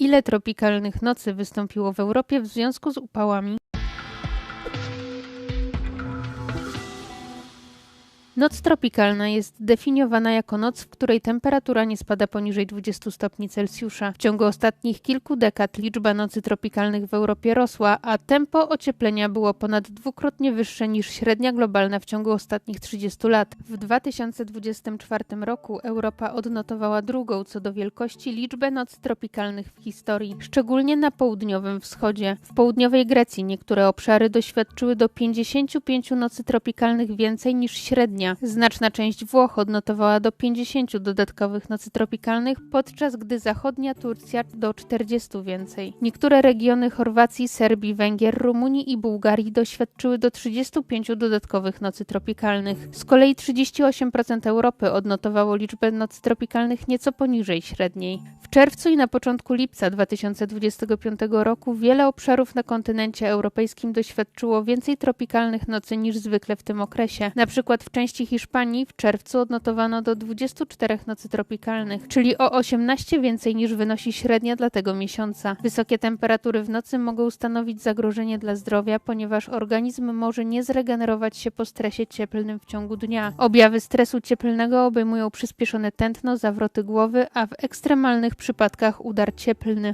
Ile tropikalnych nocy wystąpiło w Europie w związku z upałami? Noc tropikalna jest definiowana jako noc, w której temperatura nie spada poniżej 20 stopni Celsjusza. W ciągu ostatnich kilku dekad liczba nocy tropikalnych w Europie rosła, a tempo ocieplenia było ponad dwukrotnie wyższe niż średnia globalna w ciągu ostatnich 30 lat. W 2024 roku Europa odnotowała drugą co do wielkości liczbę nocy tropikalnych w historii, szczególnie na południowym wschodzie. W południowej Grecji niektóre obszary doświadczyły do 55 nocy tropikalnych więcej niż średnia. Znaczna część Włoch odnotowała do 50 dodatkowych nocy tropikalnych, podczas gdy zachodnia Turcja do 40 więcej. Niektóre regiony Chorwacji, Serbii, Węgier, Rumunii i Bułgarii doświadczyły do 35 dodatkowych nocy tropikalnych. Z kolei 38% Europy odnotowało liczbę nocy tropikalnych nieco poniżej średniej. W czerwcu i na początku lipca 2025 roku wiele obszarów na kontynencie europejskim doświadczyło więcej tropikalnych nocy niż zwykle w tym okresie. Na przykład w części Hiszpanii w czerwcu odnotowano do 24 nocy tropikalnych, czyli o 18 więcej niż wynosi średnia dla tego miesiąca. Wysokie temperatury w nocy mogą stanowić zagrożenie dla zdrowia, ponieważ organizm może nie zregenerować się po stresie cieplnym w ciągu dnia. Objawy stresu cieplnego obejmują przyspieszone tętno, zawroty głowy, a w ekstremalnych przypadkach udar cieplny.